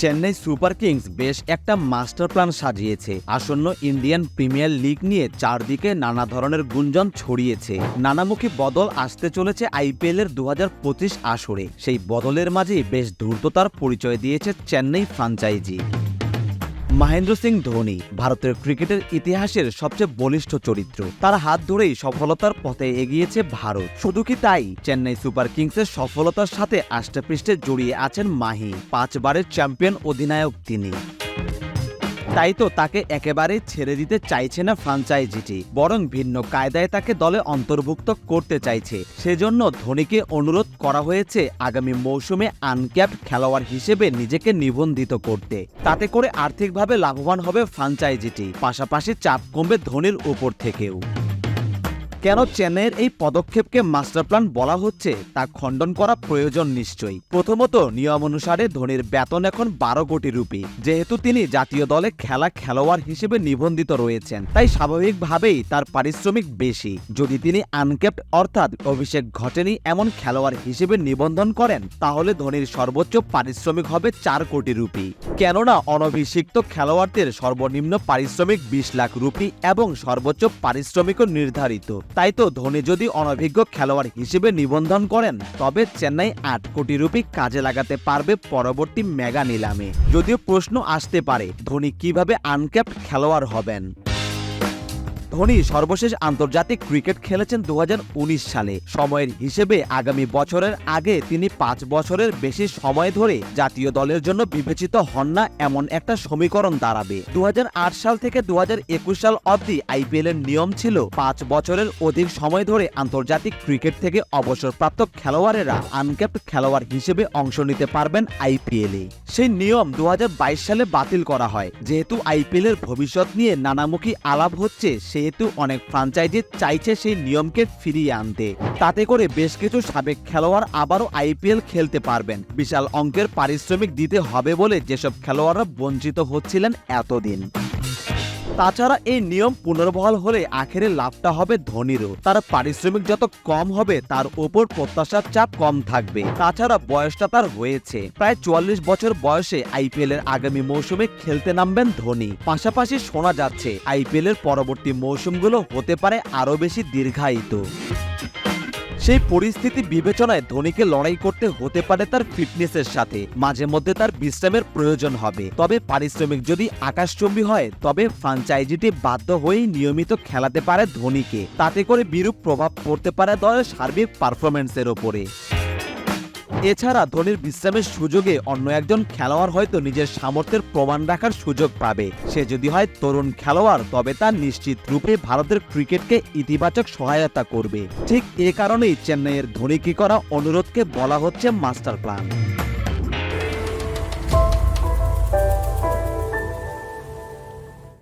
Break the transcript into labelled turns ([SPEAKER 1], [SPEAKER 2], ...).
[SPEAKER 1] Chennai super Kings বেশ একটা master plan সাজিয়েছে। আসন্ন ইন্ডিয়ান প্রিমিয়ার লিগ নিয়ে চারদিকে নানা ধরনের গুঞ্জন ছড়িয়েছে। নানামুখী বদল আসতে চলেছে আইপিএল এর দু হাজার পঁচিশ আসরে। সেই বদলের মাঝেই বেশ দ্রুততার পরিচয় দিয়েছে চেন্নাই ফ্রাঞ্চাইজি। মহেন্দ্র সিং ধোনি, ভারতের ক্রিকেটের ইতিহাসের সবচেয়ে বলিষ্ঠ চরিত্র। তার হাত ধরেই সফলতার পথে এগিয়েছে ভারত। শুধু কি তাই? চেন্নাই সুপার কিংসের সফলতার সাথে আষ্টেপৃষ্ঠে জড়িয়ে আছেন মাহি, পাঁচবারের চ্যাম্পিয়ন অধিনায়ক তিনি। তাই তো তাকে একেবারে ছেড়ে দিতে চাইছে না ফ্রাঞ্চাইজিটি বরং ভিন্ন কায়দায় তাকে দলে অন্তর্ভুক্ত করতে চাইছে। সেজন্য ধোনিকে অনুরোধ করা হয়েছে আগামী মৌসুমে আনক্যাপ খেলোয়াড় হিসেবে নিজেকে নিবন্ধিত করতে। তাতে করে আর্থিকভাবে লাভবান হবে ফ্রাঞ্চাইজিটি পাশাপাশি চাপ কমবে ধোনির উপর থেকেও। কেন চেন্নাইয়ের এই পদক্ষেপকে মাস্টার প্ল্যান বলা হচ্ছে তা খণ্ডন করা প্রয়োজন নিশ্চয়ই। প্রথমত, নিয়ম অনুসারে ধোনির বেতন এখন বারো কোটি রুপি, যেহেতু তিনি জাতীয় দলে খেলা খেলোয়াড় হিসেবে নিবন্ধিত রয়েছেন, তাই স্বাভাবিকভাবেই তার পারিশ্রমিক বেশি। যদি তিনি আনকেপ্ট অর্থাৎ অভিষেক ঘটেনি এমন খেলোয়াড় হিসেবে নিবন্ধন করেন, তাহলে ধোনির সর্বোচ্চ পারিশ্রমিক হবে চার কোটি রুপি। কেননা, অনভিষিক্ত খেলোয়াড়দের সর্বনিম্ন পারিশ্রমিক বিশ লাখ রুপি এবং সর্বোচ্চ পারিশ্রমিকও নির্ধারিত। তাই তো ধোনি যদি অনভিজ্ঞ খেলোয়াড় হিসেবে নিবন্ধন করেন, তবে চেন্নাই আট কোটি রুপি কাজে লাগাতে পারবে পরবর্তী মেগা নিলামে। যদিও প্রশ্ন আসতে পারে, ধোনি কীভাবে আনক্যাপ খেলোয়াড় হবেন? ধোনি সর্বশেষ আন্তর্জাতিক ক্রিকেট খেলেছেন দু সালে। সময়ের হিসেবে আগামী বছরের আগে তিনি পাঁচ বছরের বেশি সময় ধরে জাতীয় দলের জন্য বিবেচিত হন না এমন একটা সমীকরণ দাঁড়াবে। দু সাল থেকে দু সাল অবধি আইপিএল এর নিয়ম ছিল পাঁচ বছরের অধিক সময় ধরে আন্তর্জাতিক ক্রিকেট থেকে অবসরপ্রাপ্ত খেলোয়াড়েরা আনক্যাপ্ট খেলোয়াড় হিসেবে অংশ নিতে পারবেন আইপিএলে সেই নিয়ম দু হাজার বাইশ সালে বাতিল করা হয়। যেহেতু আইপিএল এর ভবিষ্যৎ নিয়ে নানামুখী আলাপ হচ্ছে সেহেতু অনেক ফ্রাঞ্চাইজি চাইছে সেই নিয়মকে ফিরিয়ে আনতে। তাতে করে বেশ কিছু সাবেক খেলোয়াড় আবারও আইপিএল খেলতে পারবেন। বিশাল অঙ্কের পারিশ্রমিক দিতে হবে বলে যেসব খেলোয়াড়রা বঞ্চিত হচ্ছিলেন এতদিন। তাছাড়া এই নিয়ম পুনর্বহাল হলে আখেরে লাভটা হবে ধোনিরও। তার পারিশ্রমিক যত কম হবে, তার ওপর প্রত্যাশার চাপ কম থাকবে। তাছাড়া বয়সটা তার হয়েছে। প্রায় চুয়াল্লিশ বছর বয়সে আইপিএল এর আগামী মৌসুমে খেলতে নামবেন ধোনি। পাশাপাশি শোনা যাচ্ছে আইপিএল এর পরবর্তী মৌসুমগুলো হতে পারে আরও বেশি দীর্ঘায়িত। সেই পরিস্থিতি বিবেচনায় ধোনিকে লড়াই করতে হতে পারে তার ফিটনেসের সাথে। মাঝে মধ্যে তার বিশ্রামের প্রয়োজন হবে। তবে পারিশ্রমিক যদি আকাশচম্বী হয়, তবে ফ্রাঞ্চাইজিটি বাধ্য হয়েই নিয়মিত খেলাতে পারে ধোনিকে। তাতে করে বিরূপ প্রভাব পড়তে পারে দলের সার্বিক পারফরমেন্সের ওপরে। এছাড়া ধোনির বিশ্রামের সুযোগে অন্য একজন খেলোয়াড় হয়তো নিজের সামর্থ্যের প্রমাণ রাখার সুযোগ পাবে। সে যদি হয় তরুণ খেলোয়াড়, তবে তা নিশ্চিত রূপে ভারতের ক্রিকেটকে ইতিবাচক সহায়তা করবে। ঠিক এ কারণেই চেন্নাইয়ের ধোনি কি করা অনুরোধকে বলা হচ্ছে মাস্টার প্ল্যান।